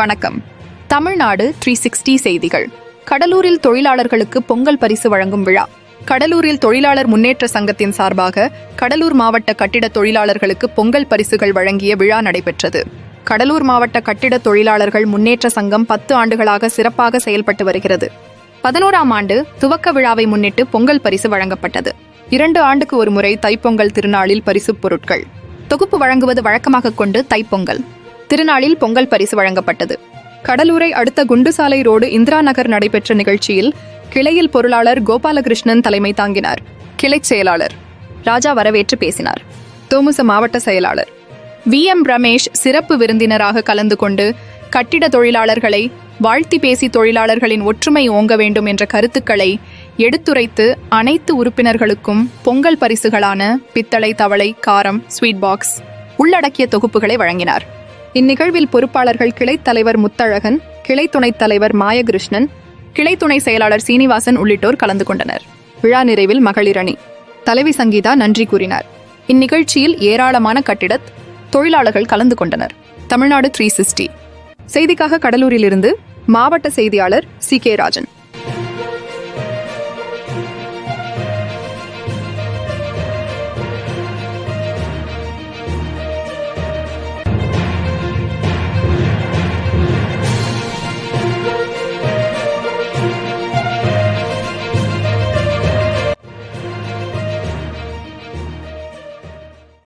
வணக்கம். Tamil Nadu three sixty செய்திகள். கடலூரில் தொழிலாளர்களுக்கு பொங்கல் பரிசு வழங்கும் விழா. கடலூரில் தொழிலாளர் முன்னேற்ற சங்கத்தின் சார்பாக கடலூர் மாவட்ட கட்டிட தொழிலாளர்களுக்கு பொங்கல் பரிசுகள் வழங்கிய விழா நடைபெற்றது. கடலூர் மாவட்ட கட்டிட தொழிலாளர்கள் முன்னேற்ற சங்கம் பத்து ஆண்டுகளாக சிறப்பாக செயல்பட்டு வருகிறது. பதினோராம் ஆண்டு துவக்க விழாவை முன்னிட்டு பொங்கல் பரிசு வழங்கப்பட்டது. இரண்டு ஆண்டுக்கு ஒரு முறை தைப்பொங்கல் திருநாளில் பரிசுப் பொருட்கள். தொகுப்பு வழங்குவது வழக்கமாக கொண்டு தைப்பொங்கல். திருநாளில் பொங்கல் பரிசு வழங்கப்பட்டது. கடலூரை அடுத்த குண்டுசாலை ரோடு இந்திரா நகர் நடைபெற்ற நிகழ்ச்சியில் கிளையில் பொருளாளர் கோபாலகிருஷ்ணன் தலைமை தாங்கினார். கிளைச் செயலாளர். ராஜா வரவேற்று பேசினார். தோமுச மாவட்ட செயலாளர். வி. எம். ரமேஷ் சிறப்பு விருந்தினராக கலந்து கொண்டு கட்டிட தொழிலாளர்களை வாழ்த்தி பேசி தொழிலாளர்களின் ஒற்றுமை ஓங்க வேண்டும் என்ற கருத்துக்களை எடுத்துரைத்து அனைத்து உறுப்பினர்களுக்கும் பொங்கல் பரிசுகளான பித்தளை தவளை காரம் ஸ்வீட் பாக்ஸ் உள்ளடக்கிய தொகுப்புகளை வழங்கினார். இந்நிகழ்வில் பொறுப்பாளர்கள் கிளைத் தலைவர் முத்தழகன் கிளை துணைத் தலைவர் மாயகிருஷ்ணன் கிளை துணை செயலாளர் சீனிவாசன் உள்ளிட்டோர் கலந்து கொண்டனர். விழா நிறைவில் மகளிரணி. தலைவி சங்கீதா நன்றி கூறினார். இந்நிகழ்ச்சியில் ஏராளமான கட்டிடத் தொழிலாளர்கள் கலந்து கொண்டனர். தமிழ்நாடு த்ரீ சிக்ஸ்டி செய்திக்காக கடலூரிலிருந்து மாவட்ட செய்தியாளர் சி கே ராஜன்.